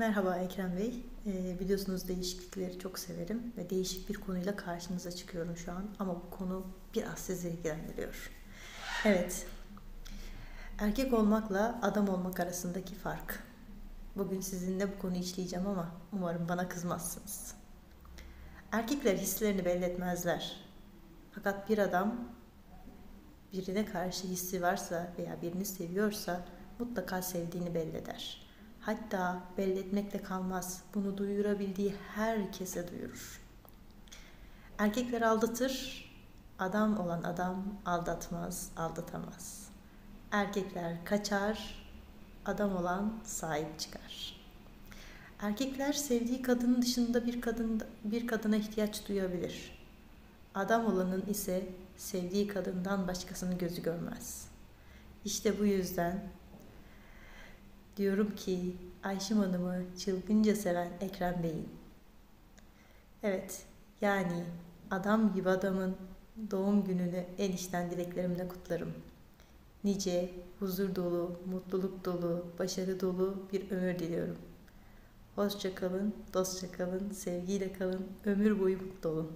Merhaba Ekrem Bey. Ee, biliyorsunuz değişiklikleri çok severim ve değişik bir konuyla karşınıza çıkıyorum şu an. Ama bu konu biraz sizi ilgilendiriyor. Evet, erkek olmakla adam olmak arasındaki fark. Bugün sizinle bu konuyu işleyeceğim ama umarım bana kızmazsınız. Erkekler hislerini belli etmezler. Fakat bir adam birine karşı hissi varsa veya birini seviyorsa mutlaka sevdiğini belli eder. Hatta belli etmekle kalmaz. Bunu duyurabildiği herkese duyurur. Erkekler aldatır, adam olan adam aldatmaz, aldatamaz. Erkekler kaçar, adam olan sahip çıkar. Erkekler sevdiği kadının dışında bir kadın bir kadına ihtiyaç duyabilir. Adam olanın ise sevdiği kadından başkasını gözü görmez. İşte bu yüzden diyorum ki Ayşim Hanım'ı çılgınca seven Ekrem Bey'in. Evet, yani adam gibi adamın doğum gününü en içten dileklerimle kutlarım. Nice, huzur dolu, mutluluk dolu, başarı dolu bir ömür diliyorum. Hoşça kalın, dostça kalın, sevgiyle kalın, ömür boyu mutlu olun.